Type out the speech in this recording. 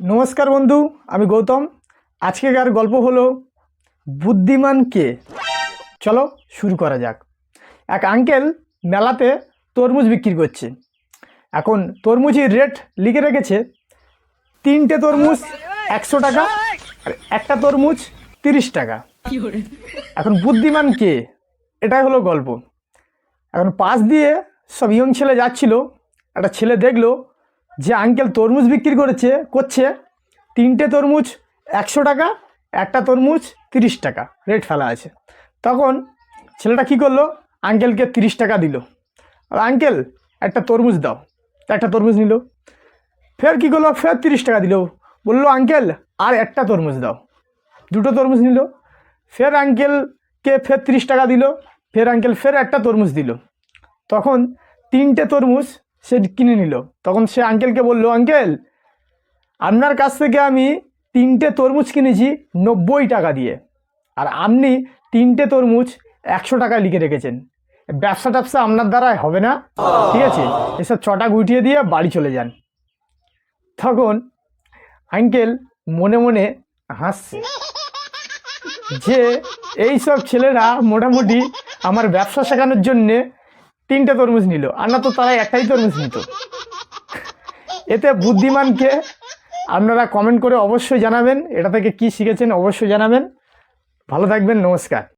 নমস্কার বন্ধু, আমি গৌতম। আজকেকার গল্প হলো, বুদ্ধিমান কে? চলো শুরু করা যাক। এক আঙ্কেল মেলাতে তরমুজ বিক্রি করছে। এখন তরমুজের রেট লিখে রেখেছে, তিনটে তরমুজ একশো টাকা, আর একটা তরমুজ তিরিশ টাকা। এখন বুদ্ধিমান কে? এটাই হলো গল্প। এখন পাশ দিয়ে সব ইয়ং ছেলে যাচ্ছিল, একটা ছেলে দেখল যে আঙ্কেল তরমুজ বিক্রি করেছে, করছে, তিনটে তরমুজ একশো টাকা, একটা তরমুজ তিরিশ টাকা রেট ফেলা আছে। তখন ছেলেটা কী করল? আঙ্কেলকে তিরিশ টাকা দিল। আর আঙ্কেল একটা তরমুজ দাও। একটা তরমুজ নিল। ফের কী করল? ফের তিরিশ টাকা দিল। বলল আঙ্কেল আর একটা তরমুজ দাও। দুটো তরমুজ নিল। ফের আঙ্কেলকে ফের তিরিশ টাকা দিল। ফের আঙ্কেল ফের একটা তরমুজ দিল। তখন তিনটে তরমুজ সে কিনে নিল। তখন সে আঙ্কেলকে বলল আঙ্কেল আপনার কাছ থেকে আমি তিনটে তরমুজ কিনেছি নব্বই টাকা দিয়ে। আর আপনি তিনটে তরমুজ একশো টাকায় লিখে রেখেছেন। ব্যবসা ট্যাবসা আপনার দ্বারাই হবে না, ঠিক আছে? এসব ছটা গুটিয়ে দিয়ে বাড়ি চলে যান। তখন আঙ্কেল মনে মনে হাসছে যে এই সব ছেলেরা মোটামুটি আমার ব্যবসা শেখানোর জন্যে তিনটে তরমুজ নিল আর না তো তারা একটাই তরমুজ নিত। এতে বুদ্ধিমানকে আপনারা কমেন্ট করে অবশ্যই জানাবেন, এটা থেকে কি শিখেছেন অবশ্যই জানাবেন। ভালো থাকবেন, নমস্কার।